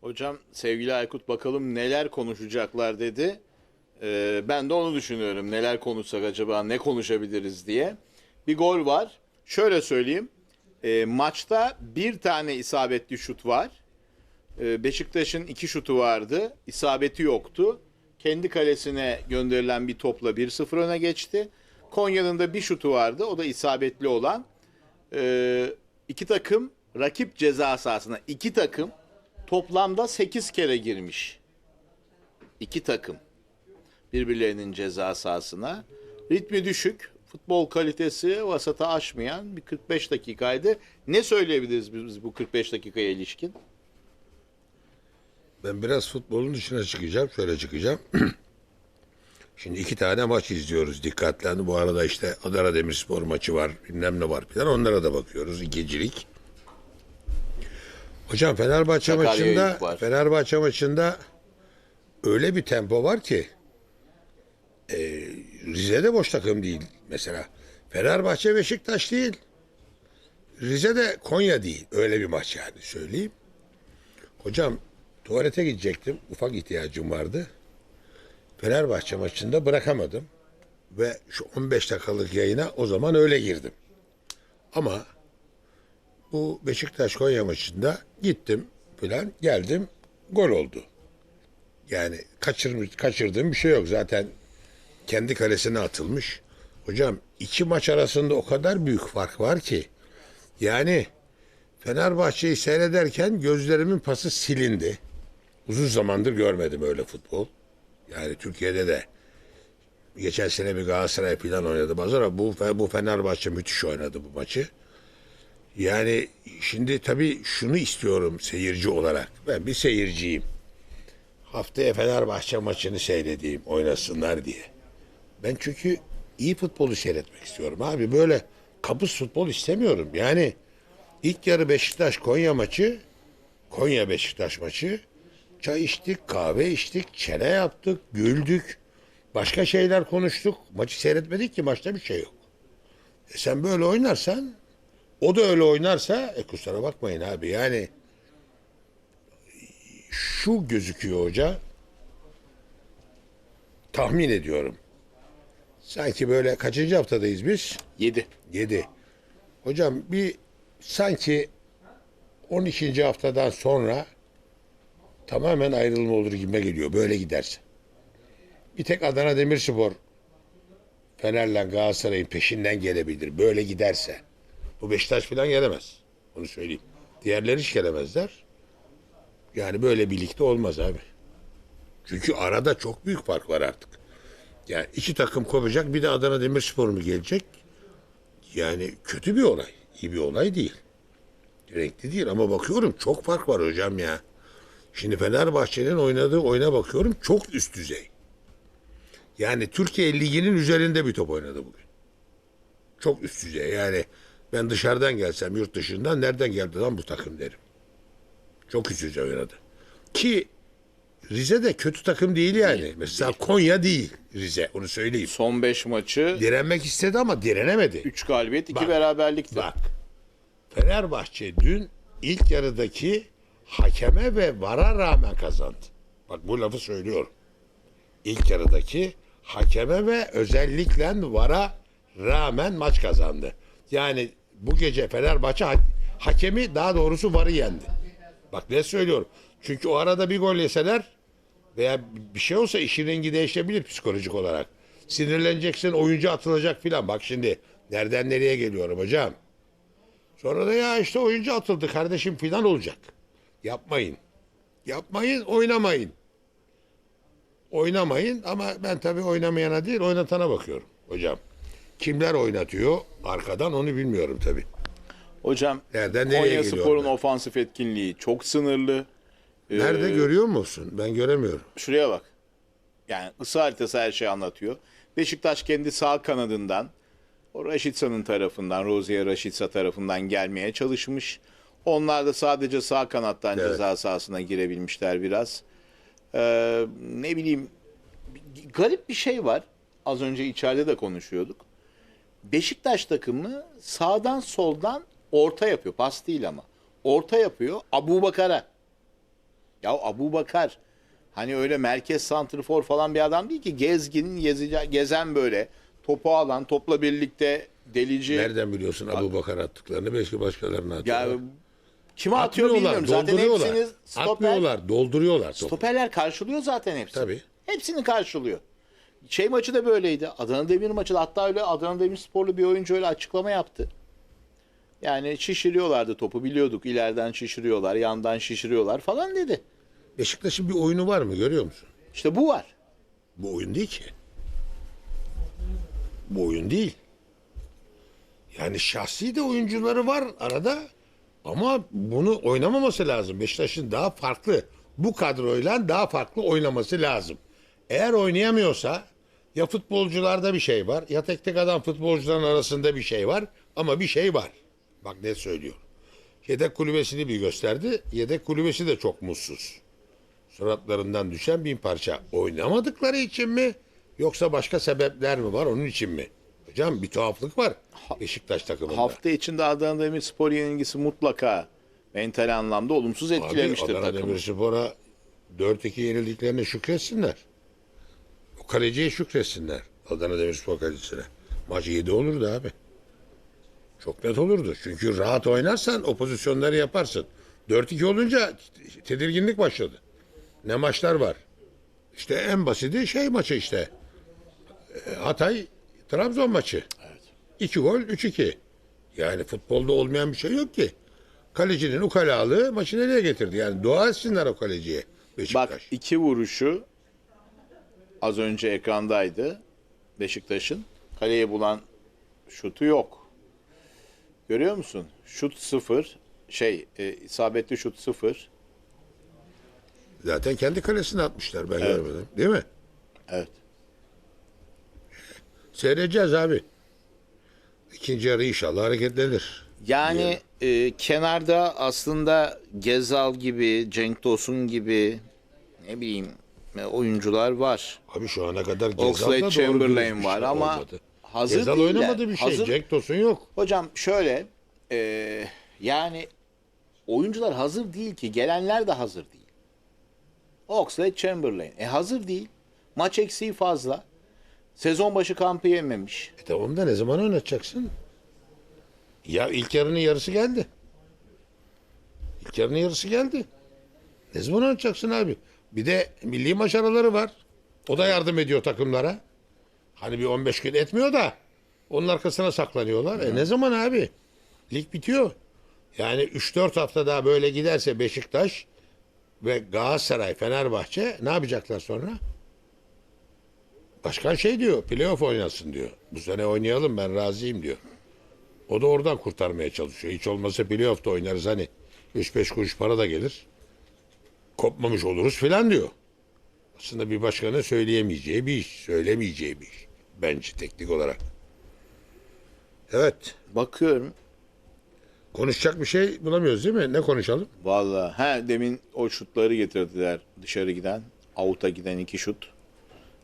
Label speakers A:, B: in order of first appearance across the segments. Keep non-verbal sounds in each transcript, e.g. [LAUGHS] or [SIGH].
A: Hocam sevgili Aykut bakalım neler konuşacaklar dedi. Ee, ben de onu düşünüyorum. Neler konuşsak acaba ne konuşabiliriz diye. Bir gol var. Şöyle söyleyeyim. Ee, maçta bir tane isabetli şut var. Ee, Beşiktaş'ın iki şutu vardı. İsabeti yoktu. Kendi kalesine gönderilen bir topla 1-0 öne geçti. Konya'nın da bir şutu vardı. O da isabetli olan. Ee, iki takım rakip ceza sahasına iki takım toplamda 8 kere girmiş. İki takım birbirlerinin ceza sahasına. Ritmi düşük, futbol kalitesi vasata aşmayan bir 45 dakikaydı. Ne söyleyebiliriz biz bu 45 dakikaya ilişkin?
B: Ben biraz futbolun dışına çıkacağım. Şöyle çıkacağım. [CLEARS THROAT] Şimdi iki tane maç izliyoruz dikkatli. Hani Bu arada işte Adana Demirspor maçı var. Bilmem ne var falan. Onlara da bakıyoruz. İkincilik. Hocam Fenerbahçe
A: Sakarya
B: maçında. Fenerbahçe maçında öyle bir tempo var ki e, Rize'de boş takım değil mesela. Fenerbahçe Beşiktaş değil. Rize'de Konya değil. Öyle bir maç yani söyleyeyim. Hocam tuvalete gidecektim. Ufak ihtiyacım vardı. Fenerbahçe maçında bırakamadım. Ve şu 15 dakikalık yayına o zaman öyle girdim. Ama bu Beşiktaş Konya maçında gittim falan geldim gol oldu. Yani kaçırmış, kaçırdığım bir şey yok. Zaten kendi kalesine atılmış. Hocam iki maç arasında o kadar büyük fark var ki. Yani Fenerbahçe'yi seyrederken gözlerimin pası silindi. Uzun zamandır görmedim öyle futbol. Yani Türkiye'de de geçen sene bir Galatasaray falan oynadı bazen ama bu, bu Fenerbahçe müthiş oynadı bu maçı. Yani şimdi tabii şunu istiyorum seyirci olarak. Ben bir seyirciyim. Haftaya Fenerbahçe maçını seyredeyim oynasınlar diye. Ben çünkü iyi futbolu seyretmek istiyorum abi. Böyle kapış futbol istemiyorum. Yani ilk yarı Beşiktaş Konya maçı, Konya Beşiktaş maçı. Çay içtik, kahve içtik, çene yaptık, güldük. Başka şeyler konuştuk. Maçı seyretmedik ki maçta bir şey yok. E sen böyle oynarsan, o da öyle oynarsa, e kusura bakmayın abi yani şu gözüküyor hoca. Tahmin ediyorum. Sanki böyle kaçıncı haftadayız biz?
A: 7.
B: 7. Hocam bir sanki 12. haftadan sonra tamamen ayrılma olur gibime geliyor. Böyle giderse. Bir tek Adana Demirspor Fener'le Galatasaray'ın peşinden gelebilir. Böyle giderse. Bu Beşiktaş falan gelemez. Onu söyleyeyim. Diğerleri hiç gelemezler. Yani böyle birlikte olmaz abi. Çünkü arada çok büyük fark var artık. Yani iki takım kopacak bir de Adana Demirspor mu gelecek? Yani kötü bir olay. iyi bir olay değil. Renkli değil ama bakıyorum çok fark var hocam ya. Şimdi Fenerbahçe'nin oynadığı oyuna bakıyorum çok üst düzey. Yani Türkiye Ligi'nin üzerinde bir top oynadı bugün. Çok üst düzey. Yani ben dışarıdan gelsem yurt dışından nereden geldi lan bu takım derim. Çok düzey oynadı. Ki Rize de kötü takım değil yani. Mesela Konya değil Rize onu söyleyeyim.
A: Son 5 maçı
B: Direnmek istedi ama direnemedi.
A: 3 galibiyet 2
B: Bak,
A: beraberlikti.
B: Bak. Fenerbahçe dün ilk yarıdaki hakeme ve vara rağmen kazandı. Bak bu lafı söylüyorum. İlk yarıdaki hakeme ve özellikle vara rağmen maç kazandı. Yani bu gece Fenerbahçe ha- hakemi daha doğrusu varı yendi. Bak ne söylüyorum. Çünkü o arada bir gol yeseler veya bir şey olsa işin rengi değişebilir psikolojik olarak. Sinirleneceksin, oyuncu atılacak filan. Bak şimdi nereden nereye geliyorum hocam. Sonra da ya işte oyuncu atıldı kardeşim filan olacak. Yapmayın. Yapmayın, oynamayın. Oynamayın ama ben tabii oynamayana değil oynatana bakıyorum hocam. Kimler oynatıyor arkadan onu bilmiyorum tabii.
A: Hocam
B: Nereden nereye
A: Konya Spor'un ofansif etkinliği çok sınırlı. Ee,
B: Nerede görüyor musun? Ben göremiyorum.
A: Şuraya bak. Yani ısı haritası her şeyi anlatıyor. Beşiktaş kendi sağ kanadından o Raşitsa'nın tarafından, Rozier Raşitsa tarafından gelmeye çalışmış. Onlar da sadece sağ kanattan
B: Evet.
A: ceza sahasına girebilmişler biraz. Ee, ne bileyim garip bir şey var. Az önce içeride de konuşuyorduk. Beşiktaş takımı sağdan soldan orta yapıyor. Pas değil ama. Orta yapıyor. Abu Bakar'a. Ya Abu Bakar hani öyle merkez santrfor falan bir adam değil ki gezgin, gezici, gezen böyle topu alan, topla birlikte delici.
B: Nereden biliyorsun Abu Bakar attıklarını? Belki başkalarına
A: Ya
B: atıyorlar.
A: kime atıyor
B: Atmıyorlar,
A: bilmiyorum. Zaten
B: dolduruyorlar.
A: hepsini stoper,
B: Atmıyorlar, dolduruyorlar topu.
A: stoperler karşılıyor zaten hepsini.
B: Tabii.
A: Hepsini karşılıyor. Şey maçı da böyleydi. Adana Demir maçı da hatta öyle Adana Demirsporlu bir oyuncu öyle açıklama yaptı. Yani şişiriyorlardı topu biliyorduk. İleriden şişiriyorlar, yandan şişiriyorlar falan dedi.
B: Beşiktaş'ın bir oyunu var mı görüyor musun?
A: İşte bu var.
B: Bu oyun değil ki. Bu oyun değil. Yani şahsi de oyuncuları var arada ama bunu oynamaması lazım. Beşiktaş'ın daha farklı bu kadroyla daha farklı oynaması lazım. Eğer oynayamıyorsa ya futbolcularda bir şey var ya tek tek adam futbolcuların arasında bir şey var ama bir şey var. Bak ne söylüyor. Yedek kulübesini bir gösterdi. Yedek kulübesi de çok mutsuz suratlarından düşen bin parça oynamadıkları için mi yoksa başka sebepler mi var onun için mi? Hocam bir tuhaflık var Beşiktaş takımında.
A: Hafta içinde Adana Demirspor yenilgisi mutlaka mental anlamda olumsuz
B: Abi
A: etkilemiştir
B: Adana
A: takımı.
B: Demirspor'a 4-2 yenildiklerine şükretsinler. O kaleciye şükretsinler. Adana Demirspor kalecisine. Maç 7 olurdu abi. Çok net olurdu. Çünkü rahat oynarsan o pozisyonları yaparsın. 4-2 olunca tedirginlik başladı. Ne maçlar var? İşte en basiti şey maçı işte. E, Hatay Trabzon maçı.
A: Evet.
B: 2 gol 3-2. Yani futbolda olmayan bir şey yok ki. Kalecinin ukalalığı maçı nereye getirdi? Yani dua etsinler o kaleciye Beşiktaş.
A: Bak iki vuruşu az önce ekrandaydı Beşiktaş'ın. Kaleye bulan şutu yok. Görüyor musun? Şut sıfır. Şey e, isabetli şut sıfır.
B: Zaten kendi kalesine atmışlar ben görmedim. Değil mi?
A: Evet.
B: Seyredeceğiz abi. İkinci yarı inşallah hareketlenir.
A: Yani e, kenarda aslında Gezal gibi, Cenk Tosun gibi ne bileyim oyuncular var.
B: Abi şu ana kadar
A: Oxlade Chamberlain var
B: şey
A: ama
B: olmadı.
A: hazır
B: Gezal
A: değiller.
B: oynamadı bir şey.
A: Hazır-
B: Cenk Tosun yok.
A: Hocam şöyle e, yani oyuncular hazır değil ki gelenler de hazır değil. Oxlade Chamberlain e hazır değil. Maç eksiği fazla. Sezon başı kampı yememiş.
B: E tamam da ne zaman oynatacaksın? Ya ilk yarının yarısı geldi. İlk yarının yarısı geldi. Ne zaman oynatacaksın abi? Bir de milli maç araları var. O da yardım ediyor takımlara. Hani bir 15 gün etmiyor da onun arkasına saklanıyorlar. E ne zaman abi? Lig bitiyor. Yani 3-4 hafta daha böyle giderse Beşiktaş ve Galatasaray, Fenerbahçe ne yapacaklar sonra? Başkan şey diyor, playoff oynasın diyor. Bu sene oynayalım ben razıyım diyor. O da oradan kurtarmaya çalışıyor. Hiç olmazsa playoff'ta oynarız hani. 3-5 kuruş para da gelir. Kopmamış oluruz filan diyor. Aslında bir başkanın söyleyemeyeceği bir iş, söylemeyeceği bir iş. Bence teknik olarak. Evet.
A: Bakıyorum
B: Konuşacak bir şey bulamıyoruz değil mi? Ne konuşalım?
A: Vallahi he demin o şutları getirdiler dışarı giden. Avuta giden iki şut.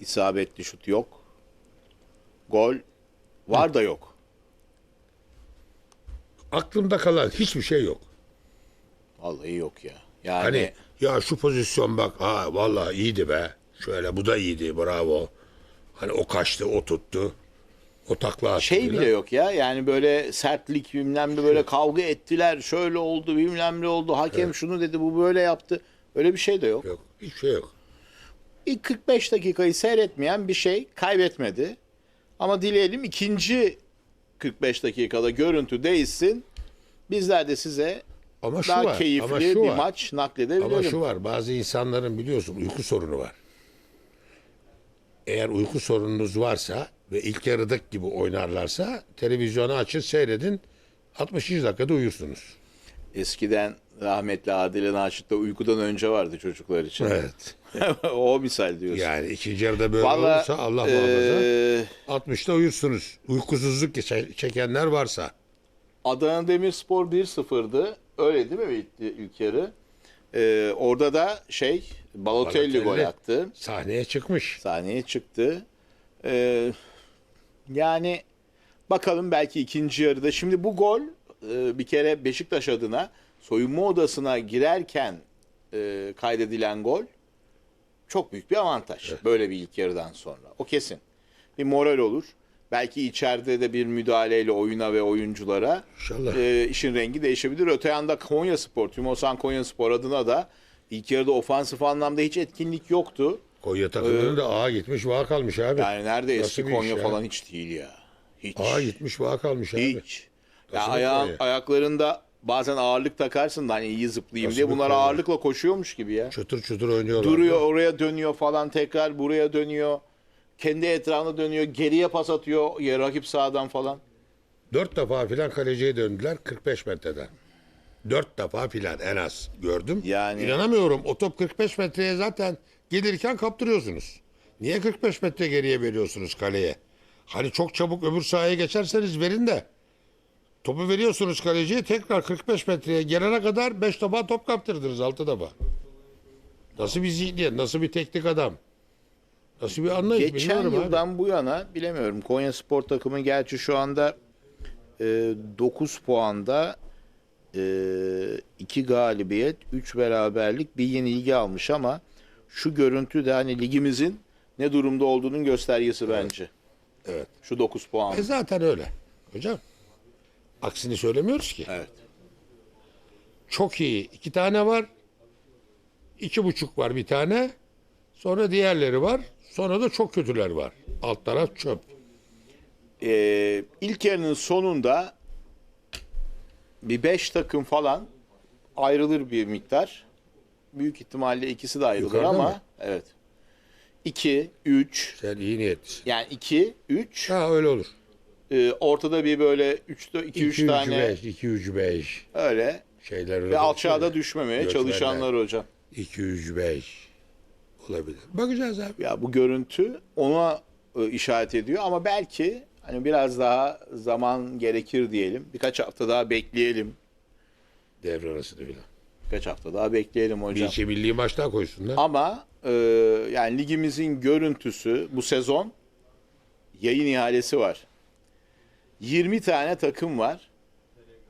A: İsabetli şut yok. Gol var da yok.
B: Aklımda kalan hiçbir şey yok.
A: Vallahi yok ya. Yani
B: Hani ya şu pozisyon bak ha vallahi iyiydi be. Şöyle bu da iyiydi bravo. Hani o kaçtı o tuttu. O takla attı.
A: şey bile yok ya. Yani böyle sertlik bilmem ne böyle kavga ettiler. Şöyle oldu bilmem ne oldu. Hakem şunu dedi bu böyle yaptı. Öyle bir şey de yok.
B: Yok hiçbir şey yok.
A: İlk 45 dakikayı seyretmeyen bir şey kaybetmedi. Ama dileyelim ikinci 45 dakikada görüntü değişsin. Bizler de size
B: Ama şu
A: daha
B: var.
A: keyifli
B: ama şu
A: bir
B: var.
A: maç nakledebilelim.
B: Ama şu var bazı insanların biliyorsun uyku sorunu var. Eğer uyku sorununuz varsa ve ilk yarıdaki gibi oynarlarsa televizyonu açın seyredin 60. dakikada uyursunuz.
A: Eskiden rahmetli Adile Naşit'te uykudan önce vardı çocuklar için.
B: Evet. [LAUGHS]
A: o misal diyorsun.
B: Yani ikinci yarıda böyle
A: Vallahi,
B: olursa Allah muhafaza
A: eee,
B: 60'ta uyursunuz. Uykusuzluk çe- çekenler varsa.
A: Adana Demirspor 1-0'dı. Öyle değil mi ilk, ilk yarı? Eee, orada da şey Balotelli,
B: Balotelli.
A: gol attı.
B: Sahneye çıkmış.
A: Sahneye çıktı. Eee, yani bakalım belki ikinci yarıda. Şimdi bu gol eee, bir kere Beşiktaş adına soyunma odasına girerken e, kaydedilen gol çok büyük bir avantaj. Böyle bir ilk yarıdan sonra. O kesin. Bir moral olur. Belki içeride de bir müdahaleyle oyuna ve oyunculara
B: İnşallah.
A: e, işin rengi değişebilir. Öte yanda Konya Spor, Tümosan Konya Spor adına da ilk yarıda ofansif anlamda hiç etkinlik yoktu.
B: Konya takımının da ağa gitmiş vağa kalmış abi.
A: Yani nerede
B: Nasıl
A: eski
B: bir iş
A: Konya
B: ya?
A: falan hiç değil ya. Hiç.
B: Ağa gitmiş vağa kalmış abi.
A: Hiç. Ya
B: Nasıl bir
A: ayağın,
B: Konya?
A: ayaklarında bazen ağırlık takarsın da hani iyi zıplayayım
B: Nasıl
A: diye.
B: bir
A: Bunlar
B: Konya?
A: ağırlıkla koşuyormuş gibi ya.
B: Çatır çutur oynuyorlar.
A: Duruyor oraya dönüyor falan tekrar buraya dönüyor. Kendi etrafına dönüyor. Geriye pas atıyor ya rakip sağdan falan.
B: Dört defa filan kaleciye döndüler 45 metreden. Dört defa filan en az gördüm.
A: Yani-
B: İnanamıyorum o top 45 metreye zaten gelirken kaptırıyorsunuz. Niye 45 metre geriye veriyorsunuz kaleye? Hani çok çabuk öbür sahaya geçerseniz verin de. Topu veriyorsunuz kaleciye tekrar 45 metreye gelene kadar 5 defa top kaptırdınız 6 defa. Nasıl bir zihniyet, nasıl bir teknik adam? Nasıl bir anlayış
A: Geçen
B: bilmiyorum abi.
A: yıldan bu yana bilemiyorum. Konya Spor takımı gerçi şu anda e, 9 puanda 2 galibiyet, 3 beraberlik, bir yenilgi almış ama şu görüntü de hani ligimizin ne durumda olduğunun göstergesi bence.
B: Evet.
A: Şu 9 puan.
B: E zaten öyle. Hocam. Aksini söylemiyoruz ki.
A: Evet.
B: Çok iyi. iki tane var. iki buçuk var bir tane. Sonra diğerleri var. Sonra da çok kötüler var. Alt taraf çöp.
A: Ee, ilk yarının sonunda bir 5 takım falan ayrılır bir miktar. Büyük ihtimalle ikisi de ayrılır
B: Yukarıda
A: ama
B: mı?
A: evet. 2, 3
B: Sen iyi niyetlisin.
A: yani 2, 3
B: Ha öyle olur.
A: e, ortada bir böyle 3 2 3 tane
B: 5, 2 3 5
A: öyle
B: şeyler
A: ve
B: konuşuyor
A: alçağa
B: ya.
A: da düşmemeye çalışanlar hocam.
B: 2 3 5 olabilir. Bakacağız abi.
A: Ya bu görüntü ona e, işaret ediyor ama belki hani biraz daha zaman gerekir diyelim. Birkaç hafta daha bekleyelim.
B: Devre arasını filan.
A: Birkaç hafta daha bekleyelim
B: Bir
A: hocam.
B: iki milli maçlar koysunlar.
A: Ama e, yani ligimizin görüntüsü bu sezon yayın ihalesi var. 20 tane takım var.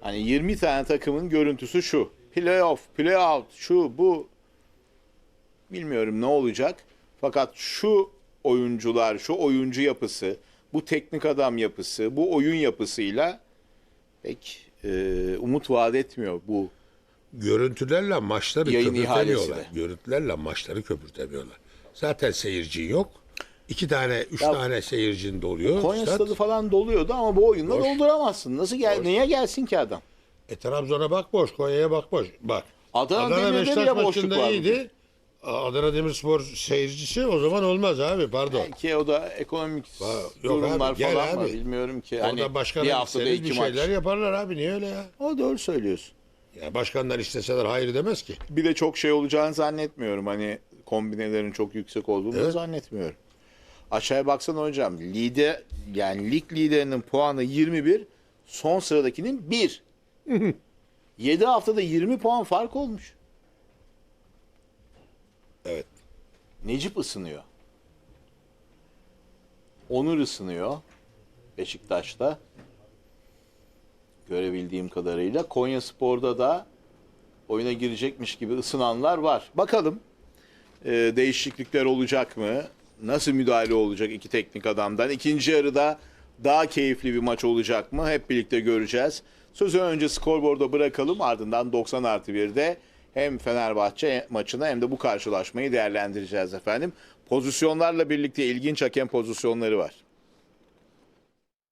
A: Hani 20 tane takımın görüntüsü şu. Playoff, playout, şu, bu. Bilmiyorum ne olacak. Fakat şu oyuncular, şu oyuncu yapısı, bu teknik adam yapısı, bu oyun yapısıyla pek e, umut vaat etmiyor bu
B: Görüntülerle maçları
A: Yayın ihalesi
B: köpürtemiyorlar.
A: de.
B: Görüntülerle maçları köpürtemiyorlar. Zaten seyircin yok. İki tane, üç
A: Ya-
B: tane seyircin doluyor.
A: Konya
B: Stat.
A: stadı falan doluyordu ama bu oyunla
B: Boş.
A: dolduramazsın. Nasıl gel neye gelsin ki adam?
B: E Trabzon'a bak boş, Konya'ya bak boş. Bak.
A: Adana Demir'de bile boşluk var
B: iyiydi. Adana Demirspor seyircisi o zaman olmaz abi pardon.
A: Belki o da ekonomik
B: Va- yok
A: durumlar
B: abi, gel
A: falan
B: abi.
A: Bilmiyorum ki.
B: Orada
A: Hani
B: başkana
A: bir haftada iki
B: bir
A: maç.
B: şeyler yaparlar abi niye öyle ya?
A: O doğru söylüyorsun.
B: Ya başkanlar isteseler hayır demez ki.
A: Bir de çok şey olacağını zannetmiyorum. Hani kombinelerin çok yüksek olduğunu
B: Evet.
A: zannetmiyorum. Aşağıya baksana hocam. Lider yani lig liderinin puanı 21, son sıradakinin 1. 7 [LAUGHS] haftada 20 puan fark olmuş.
B: Evet.
A: Necip ısınıyor. Onur ısınıyor. Beşiktaş'ta. Görebildiğim kadarıyla. Konya Spor'da da oyuna girecekmiş gibi ısınanlar var. Bakalım e, değişiklikler olacak mı? Nasıl müdahale olacak iki teknik adamdan? İkinci yarıda daha keyifli bir maç olacak mı? Hep birlikte göreceğiz. Sözü önce skorboarda bırakalım. Ardından 90 artı 1'de hem Fenerbahçe maçını hem de bu karşılaşmayı değerlendireceğiz efendim. Pozisyonlarla birlikte ilginç hakem pozisyonları var.